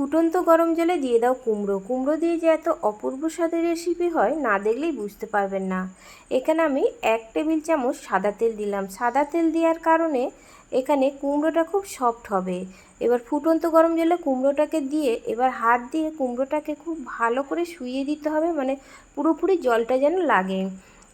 ফুটন্ত গরম জলে দিয়ে দাও কুমড়ো। কুমড়ো দিয়ে যে এত অপূর্ব স্বাদের রেসিপি হয়, না দেখলেই বুঝতে পারবেন না। এখানে আমি এক টেবিল চামচ সাদা তেল দিলাম। সাদা তেল দেওয়ার কারণে এখানে কুমড়োটা খুব সফট হবে। এবার ফুটন্ত গরম জলে কুমড়োটাকে দিয়ে এবার হাত দিয়ে কুমড়োটাকে খুব ভালো করে শুইয়ে দিতে হবে মানে পুরোপুরি জলটা যেন লাগে।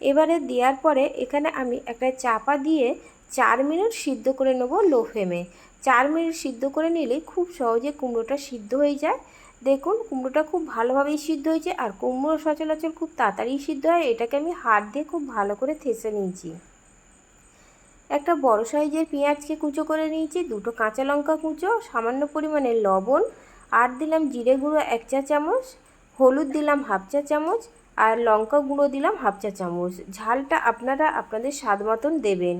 এবারে দেওয়ার পরে এখানে আমি একটা চাপা দিয়ে চার মিনিট সিদ্ধ করে নেব লো ফ্লেমে। চার মিনিট সিদ্ধ করে নিলে খুব সহজে কুমড়োটা সিদ্ধ হয়ে যায়। দেখুন, কুমড়োটা খুব ভালোভাবেই সিদ্ধ হয়েছে আর কুমড়ো সচরাচর খুব তাড়াতাড়ি সিদ্ধ হয়, এটাকে আমি হাত দিয়ে খুব ভালো করে থেসে নিয়েছি। একটা বড় সাইজের পেঁয়াজকে কুচো করে নিয়েছি, দুটো কাঁচা লঙ্কা কুচো, সামান্য পরিমাণে লবণ, আর দিলাম জিরে গুঁড়ো এক চা চামচ, হলুদ দিলাম হাফ চা চামচ আর লঙ্কা গুঁড়ো দিলাম হাফ চা চামচ। ঝালটা আপনারা আপনাদের স্বাদ মতন দেবেন।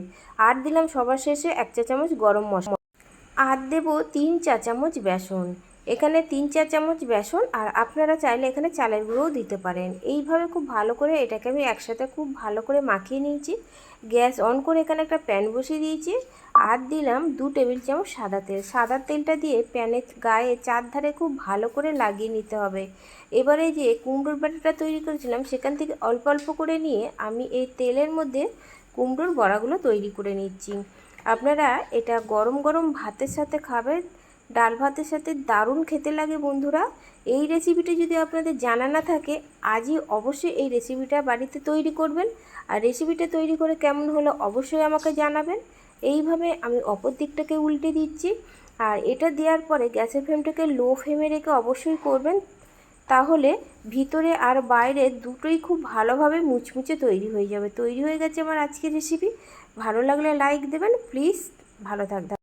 আর দিলাম সবার শেষে এক চা চামচ গরম মশলা। আর দেবো তিন চা চামচ বেসন। এখানে তিন চার চামচ বেসন আর আপনারা চাইলে এখানে চালের গুঁড়োও দিতে পারেন। এইভাবে খুব ভালো করে এটাকে আমি একসাথে খুব ভালো করে মাখিয়ে নিয়েছি। গ্যাস অন করে এখানে একটা প্যান বসিয়ে দিয়েছি আর দিলাম দু টেবিল চামচ সাদা তেল। সাদা তেলটা দিয়ে প্যানের গায়ে চারধারে খুব ভালো করে লাগিয়ে নিতে হবে। এবারে যে কুমড়োর ব্যাটাটা তৈরি করেছিলাম সেখান থেকে অল্প অল্প করে নিয়ে আমি এই তেলের মধ্যে কুমড়োর বড়াগুলো তৈরি করে নিচ্ছি। আপনারা এটা গরম গরম ভাতের সাথে খাবেন ডাল ভাতের সাথে দারুণ খেতে লাগে বন্ধুরা। এই রেসিপিটি যদি আপনাদের জানা না থাকে, আজই অবশ্যই এই রেসিপিটা বাড়িতে তৈরি করবেন। আর রেসিপিটা তৈরি করে কেমন হলো অবশ্যই আমাকে জানাবেন। এইভাবে আমি অপর দিকটাকে উল্টে দিচ্ছি। আর এটা দেওয়ার পরে গ্যাসের ফ্লেমটাকে লো ফ্লেমে রেখে অবশ্যই করবেন। তাহলে ভিতরে আর বাইরে দুটোই খুব ভালোভাবে মুচমুচে তৈরি হয়ে যাবে। তৈরি হয়ে গেছে আমার আজকের রেসিপি ভালো লাগলে লাইক দেবেন। প্লিজ ভালো থাকবেন।